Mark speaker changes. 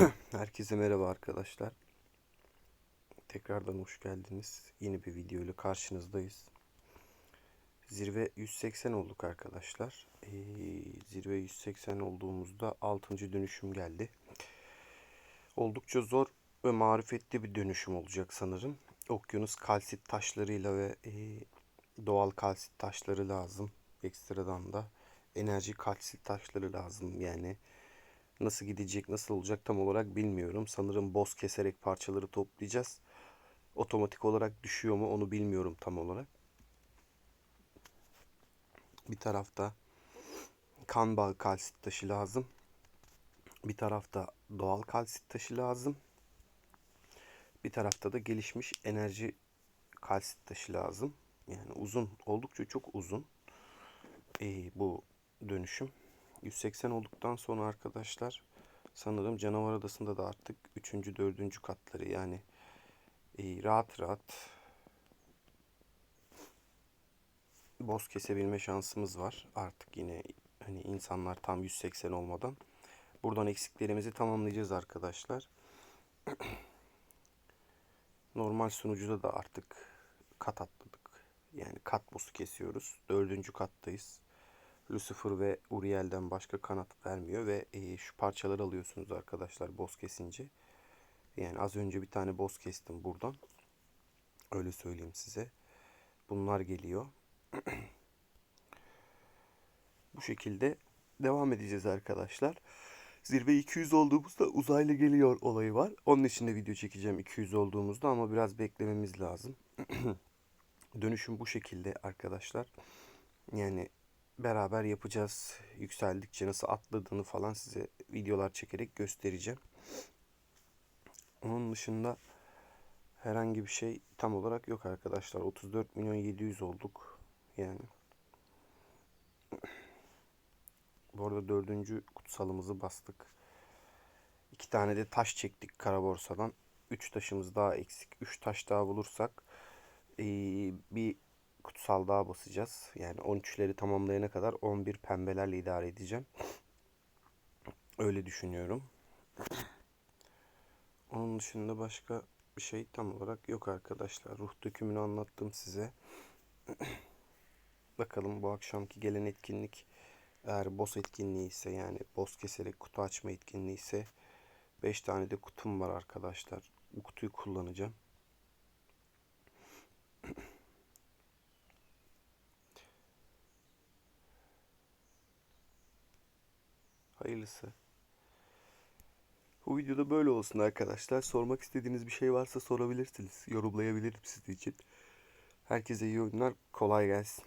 Speaker 1: Herkese merhaba arkadaşlar. Tekrardan hoş geldiniz. Yeni bir video ile karşınızdayız. Zirve 180 olduk arkadaşlar. Ee, zirve 180 olduğumuzda 6. dönüşüm geldi. Oldukça zor ve marifetli bir dönüşüm olacak sanırım. Okyanus kalsit taşlarıyla ve e, doğal kalsit taşları lazım. Ekstradan da enerji kalsit taşları lazım yani. Nasıl gidecek, nasıl olacak tam olarak bilmiyorum. Sanırım boz keserek parçaları toplayacağız. Otomatik olarak düşüyor mu onu bilmiyorum tam olarak. Bir tarafta kan bağı kalsit taşı lazım. Bir tarafta doğal kalsit taşı lazım. Bir tarafta da gelişmiş enerji kalsit taşı lazım. Yani uzun, oldukça çok uzun ee, bu dönüşüm. 180 olduktan sonra arkadaşlar sanırım canavar adasında da artık 3. 4. katları yani e, rahat rahat boz kesebilme şansımız var. Artık yine hani insanlar tam 180 olmadan buradan eksiklerimizi tamamlayacağız arkadaşlar. Normal sunucuda da artık kat atladık. Yani kat boss'u kesiyoruz. Dördüncü kattayız. Lucifer ve Uriel'den başka kanat vermiyor ve e, şu parçaları alıyorsunuz arkadaşlar boss kesince. Yani az önce bir tane boss kestim buradan. Öyle söyleyeyim size. Bunlar geliyor. Bu şekilde devam edeceğiz arkadaşlar. Zirve 200 olduğumuzda uzaylı geliyor olayı var. Onun için de video çekeceğim 200 olduğumuzda ama biraz beklememiz lazım. Dönüşüm bu şekilde arkadaşlar. Yani beraber yapacağız. Yükseldikçe nasıl atladığını falan size videolar çekerek göstereceğim. Onun dışında herhangi bir şey tam olarak yok arkadaşlar. 34 milyon 700 olduk. Yani. Bu arada dördüncü kutsalımızı bastık. İki tane de taş çektik kara borsadan. Üç taşımız daha eksik. Üç taş daha bulursak ee, bir kutsal daha basacağız. Yani 13'leri tamamlayana kadar 11 pembelerle idare edeceğim. Öyle düşünüyorum. Onun dışında başka bir şey tam olarak yok arkadaşlar. Ruh dökümünü anlattım size. Bakalım bu akşamki gelen etkinlik eğer boss etkinliği ise yani boss keserek kutu açma etkinliği ise 5 tane de kutum var arkadaşlar. Bu kutuyu kullanacağım. Hayırlısı. Bu videoda böyle olsun arkadaşlar. Sormak istediğiniz bir şey varsa sorabilirsiniz. Yorumlayabilirim sizin için. Herkese iyi oyunlar. Kolay gelsin.